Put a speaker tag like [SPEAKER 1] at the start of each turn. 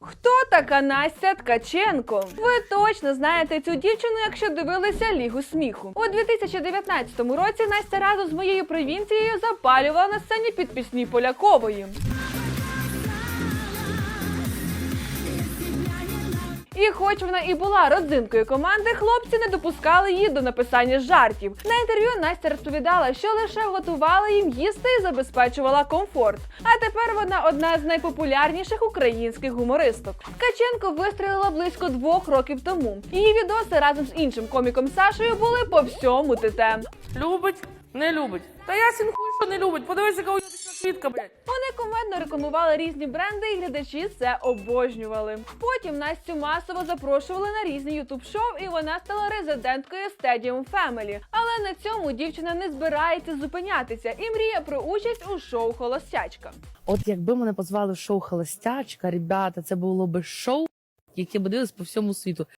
[SPEAKER 1] Хто така Настя Ткаченко? Ви точно знаєте цю дівчину, якщо дивилися Лігу сміху. У 2019 році Настя разом з моєю провінцією запалювала на сцені під пісні Полякової. І хоч вона і була родзинкою команди, хлопці не допускали її до написання жартів. На інтерв'ю Настя розповідала, що лише готувала їм їсти і забезпечувала комфорт. А тепер вона одна з найпопулярніших українських гумористок. Ткаченко вистрілила близько двох років тому. Її відоси разом з іншим коміком Сашою були по всьому ТТ.
[SPEAKER 2] Любить, не любить. Та ясен хуй, що не любить. Подивись, яка уйобічна квітка, блядь.
[SPEAKER 1] Вони кумедно рекламували різні бренди, і глядачі це обожнювали. Потім Настю масово запрошували на різні ютуб шоу, і вона стала резиденткою Stadium Family. Але на цьому дівчина не збирається зупинятися і мріє про участь у шоу Холостячка.
[SPEAKER 3] От якби мене позвали в шоу Холостячка, ребята, це було би шоу, яке би дивились по всьому світу.